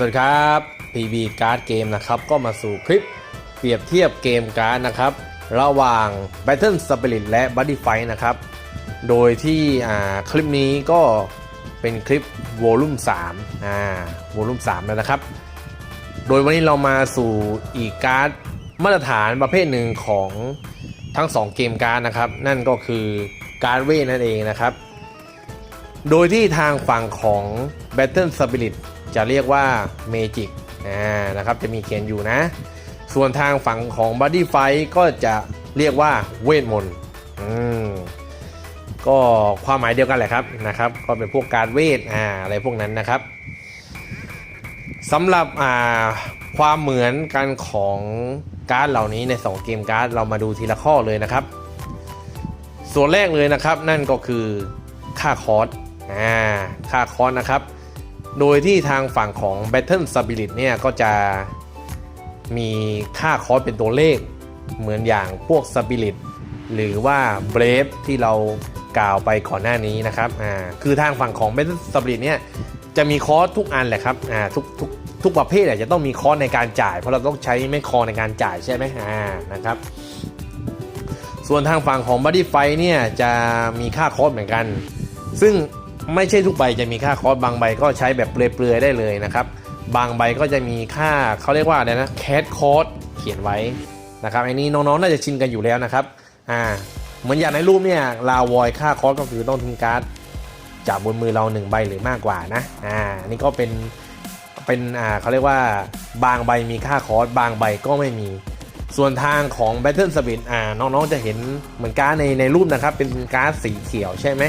สวัสดีครับ PB Card Game นะครับก็มาสู่คลิปเปรียบเทียบเกมการ์ดนะครับ ระหว่าง Battle Spirit และ Buddy Fight นะครับ โดยที่อ่าคลิปนี้ก็เป็นคลิป Volume 3อ่า Volume 3แล้วนะครับ โดยวันนี้เรามาสู่อีกการ์ดมาตรฐานประเภทหนึ่งของทั้ง 2 เกมการ์ดนะครับ นั่นก็คือการ์ดเวนั่นเองนะครับ โดยที่ทางฝั่งของ Battle Spirit จะเรียกว่า Magic อ่านะครับจะมีเขียนอยู่นะ ส่วนทางฝั่งของ Buddy Fight ก็จะเรียกว่าเวทมนต์ก็ความหมายเดียวกันแหละครับนะครับ ก็เป็นพวกการเวทอ่าอะไรพวกนั้นนะครับสำหรับอ่าความเหมือนกันของการ์ดเหล่านี้ใน 2 เกมการ์ดเรามาดูทีละข้อเลยนะครับ ส่วนแรกเลยนะครับนั่นก็คือค่าคอร์สอ่าค่าคอร์สนะครับ โดยที่ทางฝั่งของ Battle Spirit เนี่ยก็จะมีค่าคอสเป็นตัวเลข เหมือนอย่างพวก Spirit หรือว่า Brave ที่เรากล่าวไปก่อนหน้านี้นะครับอ่าคือทางฝั่งของ Battle Spirit เนี่ยจะมีคอสทุกอันแหละครับอ่าทุกทุกทุกประเภทอาจจะต้องมีคอสในการจ่าย เพราะเราต้องใช้ไม่คอในการจ่ายใช่ไหมอ่านะครับ ส่วนทางฝั่งของ b u d d y f i เนี่ยจะมีค่าคอสเหมือนกัน ซึ่ง ไม่ใช่ทุกใบจะมีค่าคอร์สบางใบก็ใช้แบบเปลือยๆได้เลยนะครับ บางใบก็จะมีค่าเขาเรียกว่าอะไรนะแคสคอร์สเขียนไว้นะครับอันนี้น้องๆน่าจะชินกันอยู่แล้วนะครับอ่าเหมือนอย่างในรูปเนี่ยลาวอยค่าคอร์สก็คือต้องทิ้งการ์ดจากบนมือเราหนึ่งใบหรือมากกว่านะอ่านี่ก็เป็นเป็นอ่าเขาเรียกว่าบางใบมีค่าคอร์สบางใบก็ไม่มีส่วนทางของ Battle Spirit อ่าน้องๆจะเห็นเหมือนการ์ดในในรูปนะครับ เป็นการ์ดสีเขียวใช่ไหม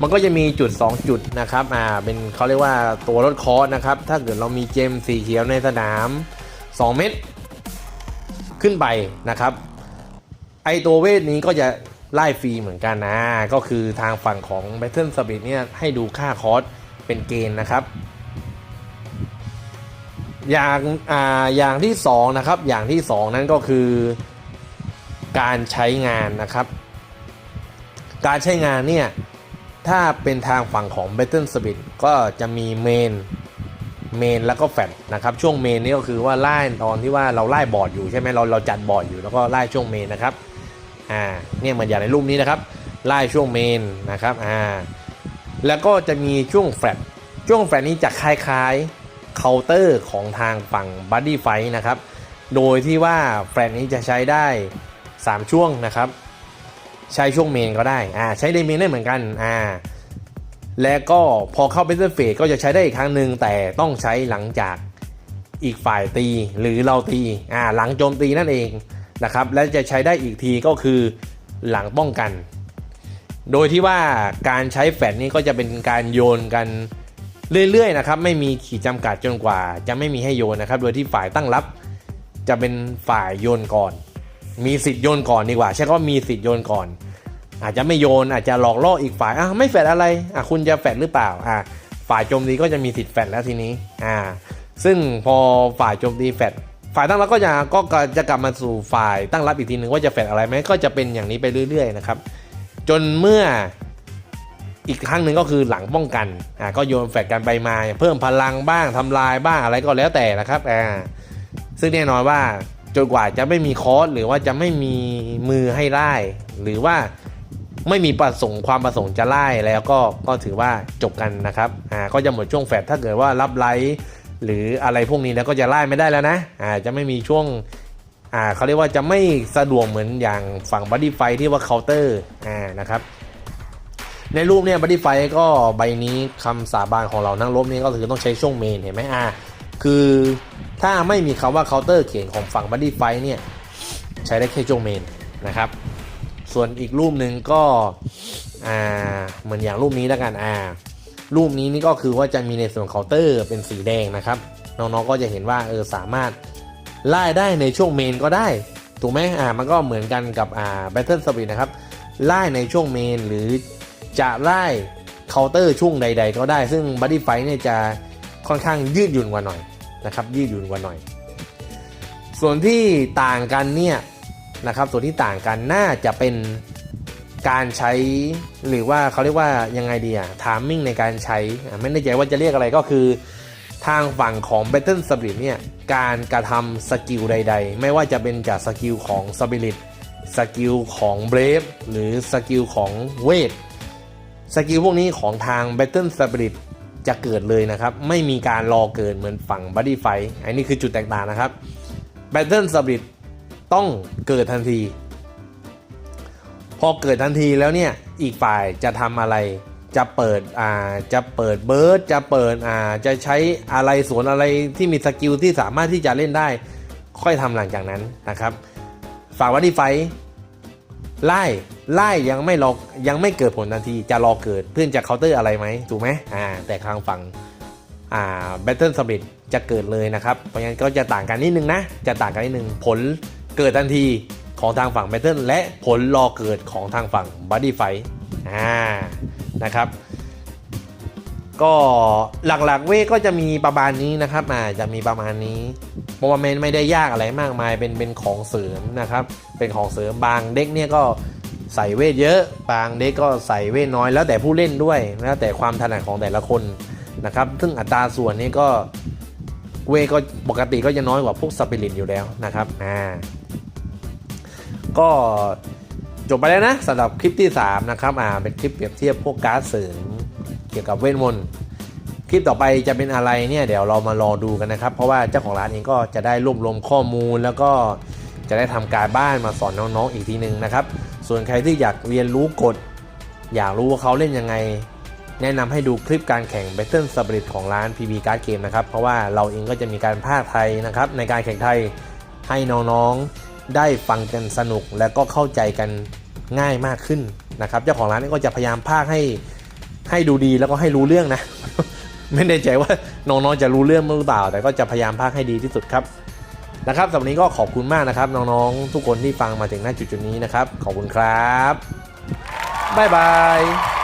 มันก็จะมีจุด 2 จุดนะครับ อ่า เป็นเขาเรียกว่าตัวลดคอร์สนะครับ ถ้าเกิดเรามีเจมสีเขียวในสนาม 2 เม็ดขึ้นไปนะครับ ไอตัวเวทนี้ก็จะไล่ฟรีเหมือนกันนะ ก็คือทางฝั่งของ Battle Spirit เนี่ยให้ดูค่าคอร์สเป็นเกณฑ์นะครับ อย่าง อ่า อย่างที่สองนะครับ อย่างที่สองนั้นก็คือการใช้งานนะครับ การใช้งานเนี่ย ถ้าเป็นทางฝั่งของ Battle Spin ก็จะมีเมนเมนแล้วก็แฟดนะครับช่วงเมนนี่ก็คือว่าไล่ตอนที่ว่าเราไล่บอร์ดอยู่ใช่ไหมเราเราจัดบอร์ดอยู่แล้วก็ไล่ช่วงเมนนะครับอ่าเนี่ยเหมือนอย่างในรูปนี้นะครับไล่ช่วงเมนนะครับอ่าแล้วก็จะมีช่วงแฟดช่วงแฟดนี้จะคล้ายๆเคาน์เตอร์ของทางฝั่ง Buddy Fight นะครับโดยที่ว่าแฟลนี้จะใช้ได้ 3 ช่วงนะครับ ใช้ช่วงเมนก็ได้อ่าใช้ในเมนได้เหมือนกันอ่าและก็พอเข้า Battle Phase ก็จะใช้ได้อีกครั้งหนึ่งแต่ต้องใช้หลังจากอีกฝ่ายตีหรือเราตีอ่าหลังโจมตีนั่นเองนะครับและจะใช้ได้อีกทีก็คือหลังป้องกัน โดยที่ว่าการใช้แฟลชนี้ก็จะเป็นการโยนกันเรื่อยๆนะครับไม่มีขีดจำกัดจนกว่า จะไม่มีให้โยนนะครับ โดยที่ฝ่ายตั้งรับจะเป็นฝ่ายโยนก่อน มีสิทธิ์โยนก่อนดีกว่า ใช่ก็มีสิทธิ์โยนก่อน อาจจะไม่โยนอาจจะหลอกล่ออีกฝ่ายอะไม่แฟดอะไรอะคุณจะแฟดหรือเปล่าอะฝ่ายโจมตีก็จะมีสิทธิ์แฟดแล้วทีนี้อ่าซึ่งพอฝ่ายโจมตีแฟดฝ่ายตั้งรับก็จะก็จะกลับมาสู่ฝ่ายตั้งรับอีกทีหนึ่งว่าจะแฟดอะไรไหมก็จะเป็นอย่างนี้ไปเรื่อย ๆ นะครับ จนเมื่ออีกครั้งหนึ่งก็คือหลังป้องกันอ่าก็โยนแฟดกันไปมาเพิ่มพลังบ้างทำลายบ้างอะไรก็แล้วแต่นะครับอ่าซึ่งแน่นอนว่า จนกว่าจะไม่มีคอร์สหรือว่าจะไม่มีมือให้ไล่หรือว่าไม่มีประสงค์ความประสงค์จะไล่แล้วก็ก็ถือว่าจบกันนะครับอ่าก็จะหมดช่วงแฟดถ้าเกิดว่ารับไลท์หรืออะไรพวกนี้แล้วก็จะไล่ไม่ได้แล้วนะอ่าจะไม่มีช่วงอ่าเขาเรียกว่าจะไม่สะดวกเหมือนอย่างฝั่งบั d ดี้ไฟที่ว่าเคาน์เตอร์อ่านะครับในรูปเนี่ยบั d ดี้ไฟก็ใบนี้คำสาบานของเรานั่งลบนี่ก็คือต้องใช้ช่วงเมนเห็นไหมอ่า คือถ้าไม่มีคำว่าเคาน์เตอร์เขียนของฝั่งบั d ดี้ไฟเนี่ยใช้ได้แค่ช่วงเมนนะครับ ส่วนอีกรูปหนึ่งก็อ่าเหมือนอย่างรูปนี้แล้วกันอ่ารูปนี้นี่ก็คือว่าจะมีในส่วนเคาน์เตอร์เป็นสีแดงนะครับน้องๆก็จะเห็นว่าเออสามารถไล่ได้ในช่วงเมนก็ได้ถูกไหมอ่ามันก็เหมือนกันกับอ่า Battle Spirit นะครับไล่ในช่วงเมนหรือจะไล่เคาน์เตอร์ช่วงใด ๆ ก็ได้ ซึ่ง Buddy Fight เนี่ยจะค่อนข้างยืดหยุ่นกว่าหน่อย นะครับยืดหยุ่นกว่าหน่อย ส่วนที่ต่างกันเนี่ยนะครับส่วนที่ต่างกันน่าจะเป็นการใช้หรือว่าเขาเรียกว่ายังไงดีอะทามมิ่งในการใช้ไม่แน่ใจว่าจะเรียกอะไรก็คือ ทางฝั่งของ Battle Spirit เนี่ยการกระทำสกิลใด ๆ ไม่ว่าจะเป็นจากสกิลของ Spirit สกิลของ Brave หรือสกิลของเวทสกิลพวกนี้ของทาง Battle Spirit จะเกิดเลยนะครับ ไม่มีการรอเกิดเหมือนฝั่ง Body Fight อันนี้คือจุดแตกต่างนะครับ Battle Spirit ต้องเกิดทันที พอเกิดทันทีแล้วเนี่ยอีกฝ่ายจะทำอะไรจะเปิดอ่าจะเปิดเบิร์ดจะเปิดอ่าจะใช้อะไรสวนอะไรที่มีสกิลที่สามารถที่จะเล่นได้ ค่อยทำหลังจากนั้นนะครับ ฝากวัดดีไฟ ไล่ไล่ยังไม่รอยังไม่เกิดผลทันทีจะรอเกิดเพื่อนจะเคาน์เตอร์อะไรไหมถูกไหมอ่าแต่ทางฝั่งอ่า Battle s p i r i t จะเกิดเลยนะครับ เพราะงั้นก็จะต่างกันนิดนึงนะ จะต่างกันนิดนึงผลเกิดทันทีของทางฝั่งแบทเทิลและผลรอเกิดของทางฝั่งบัดดี้ไฟอ่านะครับ ก็หลักๆเวก็จะมีประมาณนี้นะครับอ่าจะมีประมาณนี้เพราะว่ามันไม่ได้ยากอะไรมากมายเป็นเป็นของเสริมนะครับ เป็นของเสริมบางเด็กเนี่ยก็ใส่เวทเยอะบางเด็กก็ใส่เวทน้อย แล้วแต่ผู้เล่นด้วยแล้วแต่ความถนัดของแต่ละคนนะครับ ซึ่งอัตราส่วนนี้ก็เวก็ปกติก็จะน้อยกว่าพวกสปิริตอยู่แล้วนะครับอ่าก็จบไปแล้วนะสำหรับคลิปที่ 3 นะครับอ่าเป็นคลิปเปรียบเทียบพวกการ์ดเสริม เกี่ยวกับเวทมนต์คลิปต่อไปจะเป็นอะไรเนี่ยเดี๋ยวเรามารอดูกันนะครับ เพราะว่าเจ้าของร้านเองก็จะได้รวบรวมข้อมูลแล้วก็จะได้ทำการบ้านมาสอนน้องๆอีกทีหนึ่งนะครับ ส่วนใครที่อยากเรียนรู้กฎ อยากรู้ว่าเขาเล่นยังไง แนะนำให้ดูคลิปการแข่ง Battle Spirit ของร้าน PB Card Game นะครับ เพราะว่าเราเองก็จะมีการพากย์ไทยนะครับ ในการแข่งไทยให้น้องๆได้ฟังกันสนุกและก็เข้าใจกันง่ายมากขึ้นนะครับ เจ้าของร้านก็จะพยายามพากย์ให้ ให้ดูดีแล้วก็ให้รู้เรื่องนะ ไม่แน่ใจว่าน้องๆจะรู้เรื่องหรือเปล่า แต่ก็จะพยายามพากให้ดีที่สุดครับนะครับสำหรับนนี้ก็ขอบคุณมากนะครับ น้องๆทุกคนที่ฟังมาถึงหน้าจุดๆนี้นะครับ ขอบคุณครับบ๊ายบาย